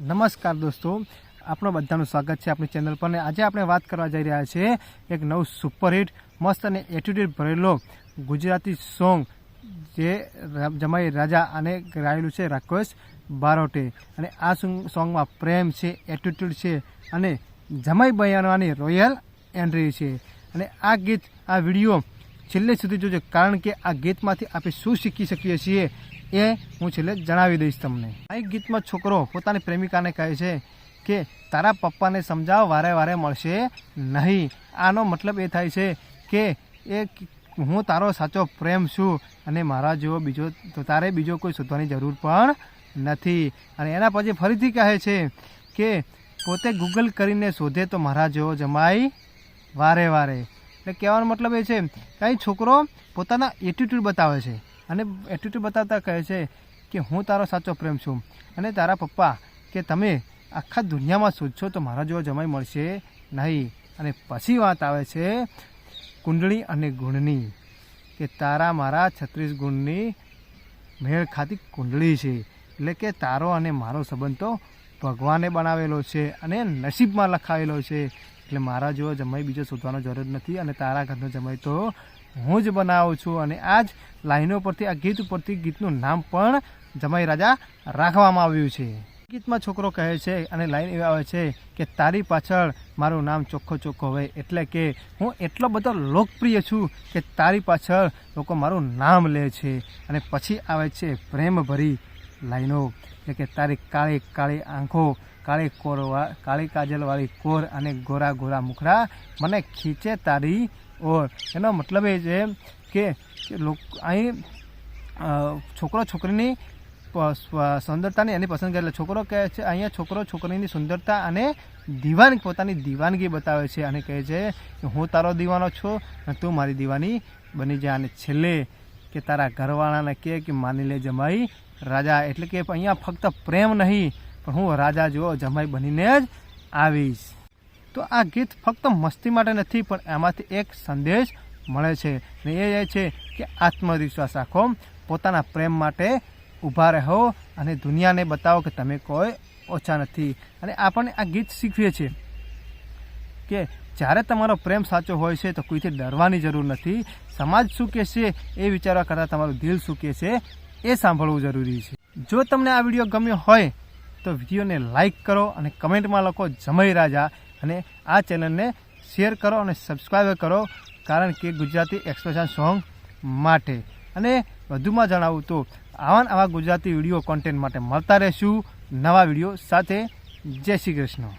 નમસ્કાર દોસ્તો આપણો બધાનું સ્વાગત છે આપણી ચેનલ પર અને આજે આપણે વાત કરવા જઈ રહ્યા છીએ એક નવું સુપરહિટ મસ્ત અને એટીટ્યુડ ભરેલો ગુજરાતી સોંગ જે જમાઈ રાજા અને ગાયેલું છે રાકેશ બારોટે. અને આ સોંગ- સોંગમાં પ્રેમ છે એટીટ્યુડ છે અને જમાઈ બયાનવાની રોયલ એન્ટ્રી છે. અને આ ગીત, આ વીડિયો છેલ્લે સુધી જોજો, કારણ કે આ ગીતમાંથી આપણે શું શીખી શકીએ છીએ એ હું છેલ્લે જણાવી દઈશ તમને. આ એક ગીતમાં છોકરો પોતાની પ્રેમિકાને કહે છે કે, તારા પપ્પાને સમજાવ વારે વારે મળશે નહીં. આનો મતલબ એ થાય છે કે, એ હું તારો સાચો પ્રેમ છું અને મારા જેવો બીજો તારે બીજો કોઈ શોધવાની જરૂર પણ નથી. અને એના પછી ફરીથી કહે છે કે, પોતે ગૂગલ કરીને શોધે તો મારા જેવો જમાઈ વારે વારે. એટલે કહેવાનો મતલબ એ છે કે છોકરો પોતાના એટીટ્યૂડ બતાવે છે. અને એટીટ્યૂડ બતાવતા કહે છે કે હું તારો સાચો પ્રેમ છું. અને તારા પપ્પા કે તમે આખા દુનિયામાં શોધશો તો મારા જેવો જમાઈ મળશે નહીં. અને પછી વાત આવે છે કુંડળી અને ગુણની, કે તારા મારા છત્રીસ ગુણની મેળ ખાતી કુંડળી છે. એટલે કે તારો અને મારો સંબંધ તો ભગવાને બનાવેલો છે અને નસીબમાં લખાવેલો છે. એટલે મારા જેવો જમાઈ બીજો શોધવાનો જરૂર નથી અને તારા ઘરનો જમાઈ તો હું જ બનાવું છું. અને આ જ લાઈનો પરથી, આ ગીત ઉપરથી ગીતનું નામ પણ જમાઈ રાજા રાખવામાં આવ્યું છે. ગીતમાં છોકરો કહે છે અને લાઈન એવી આવે છે કે તારી પાછળ મારું નામ ચોખ્ખો ચોખ્ખો હોય એટલે કે હું એટલો બધો લોકપ્રિય છું કે તારી પાછળ લોકો મારું નામ લે છે. અને પછી આવે છે પ્રેમ ભરી લાઈનો, એટલે કે તારી કાળી કાળી આંખો કાળી કોર કાળી કાજલવાળી કોર અને ગોરા ગોરા મુખડા મને ખીચે તારી ઓર. એનો મતલબ એ છે કે અહીં છોકરો છોકરીની સુંદરતાની એની પસંદ કરે. છોકરો કહે છે, અહીંયા છોકરો છોકરીની સુંદરતા અને દીવાની, પોતાની દીવાનગી બતાવે છે. અને કહે છે કે, હું તારો દીવાનો છું તું મારી દીવાની બની જા. અને છેલ્લે કે, તારા ઘરવાળાને કહે કે, માની લે જમાઈ રાજા. એટલે કે, અહીંયા ફક્ત પ્રેમ નહીં પણ હું રાજા જેવો જમાઈ બનીને જ આવીશ. તો આ ગીત ફક્ત મસ્તી માટે નથી, પણ એમાંથી એક સંદેશ મળે છે. ને એ છે કે આત્મવિશ્વાસ રાખો, પોતાના પ્રેમ માટે ઊભા રહો અને દુનિયાને બતાવો કે તમે કોઈ ઓછા નથી. અને આપણને આ ગીત શીખવીએ છીએ કે જ્યારે તમારો પ્રેમ સાચો હોય છે તો કોઈથી ડરવાની જરૂર નથી. સમાજ શું કહેશે એ વિચારવા કરતાં તમારું દિલ શું કહેશે એ સાંભળવું જરૂરી છે. જો તમને આ વીડિયો ગમ્યો હોય તો વિડીયોને લાઇક કરો અને કમેન્ટમાં લખો જમઈ રાજા અને આ ચેનલને શેર કરો અને સબસ્ક્રાઈબ કરો કારણ કે ગુજરાતી એક્સપ્રેશન સોંગ માટે. અને વધુમાં જણાવું તો આવા આવા ગુજરાતી વીડિયો કોન્ટેન્ટ માટે મળતા રહેશું નવા વીડિયો સાથે. જય શ્રી કૃષ્ણ.